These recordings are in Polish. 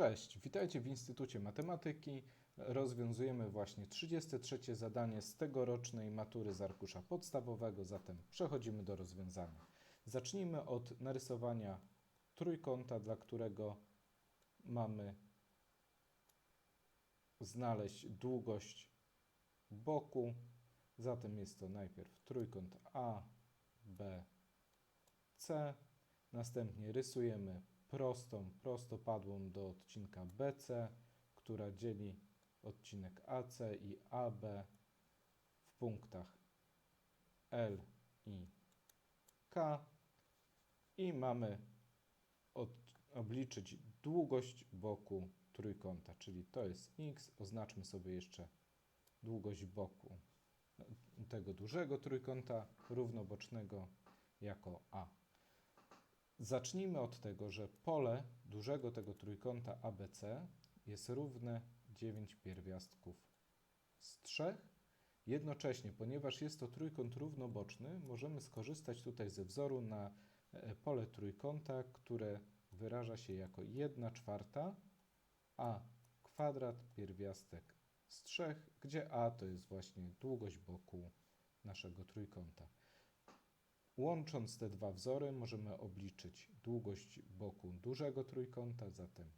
Cześć, witajcie w Instytucie Matematyki. Rozwiązujemy właśnie 33 zadanie z tegorocznej matury z arkusza podstawowego, zatem przechodzimy do rozwiązania. Zacznijmy od narysowania trójkąta, dla którego mamy znaleźć długość boku. Zatem jest to najpierw trójkąt A, B, C. Następnie rysujemy prostą, prostopadłą do odcinka BC, która dzieli odcinek AC i AB w punktach L i K i mamy od, obliczyć długość boku trójkąta, czyli to jest x, oznaczmy sobie jeszcze długość boku tego dużego trójkąta równobocznego jako A. Zacznijmy od tego, że pole dużego tego trójkąta ABC jest równe 9 pierwiastków z 3. Jednocześnie, ponieważ jest to trójkąt równoboczny, możemy skorzystać tutaj ze wzoru na e, pole trójkąta, które wyraża się jako 1 czwarta a kwadrat pierwiastek z 3, gdzie a to jest właśnie długość boku naszego trójkąta. Łącząc te dwa wzory możemy obliczyć długość boku dużego trójkąta, zatem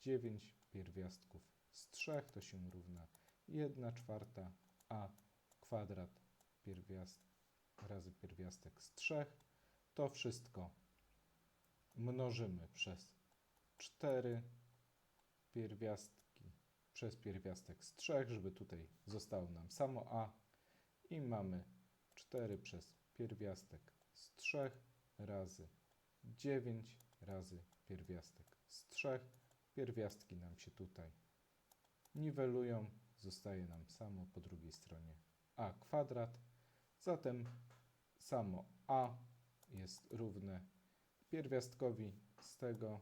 9 pierwiastków z 3 to się równa 1 czwarta a kwadrat pierwiast razy pierwiastek z 3. To wszystko mnożymy przez 4 pierwiastki przez pierwiastek z 3, żeby tutaj zostało nam samo a i mamy 4 przez pierwiastek z 3 razy 9 razy pierwiastek z 3. Pierwiastki nam się tutaj niwelują, zostaje nam samo po drugiej stronie a kwadrat. Zatem samo a jest równe pierwiastkowi z tego,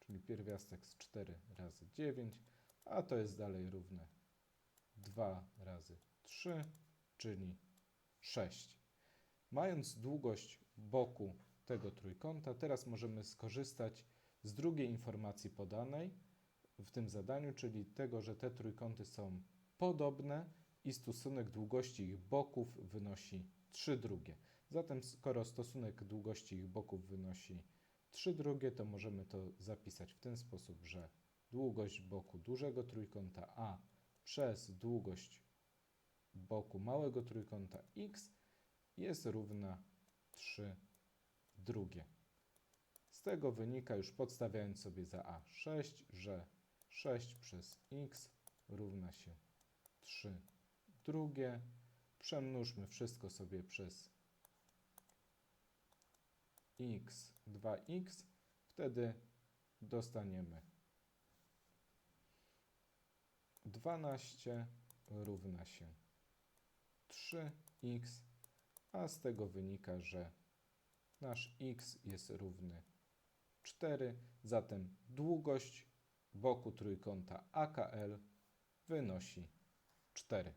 czyli pierwiastek z 4 razy 9, a to jest dalej równe 2 razy 3, czyli 6. Mając długość boku tego trójkąta, teraz możemy skorzystać z drugiej informacji podanej w tym zadaniu, czyli tego, że te trójkąty są podobne i stosunek długości ich boków wynosi 3 drugie. Zatem skoro stosunek długości ich boków wynosi 3 drugie, to możemy to zapisać w ten sposób, że długość boku dużego trójkąta A przez długość boku małego trójkąta X jest równa 3 drugie. Z tego wynika już podstawiając sobie za A 6, że 6 przez x równa się 3 drugie. Przemnóżmy wszystko sobie przez x 2x, wtedy dostaniemy 12 równa się 3x, a z tego wynika, że nasz x jest równy 4, zatem długość boku trójkąta AKL wynosi 4.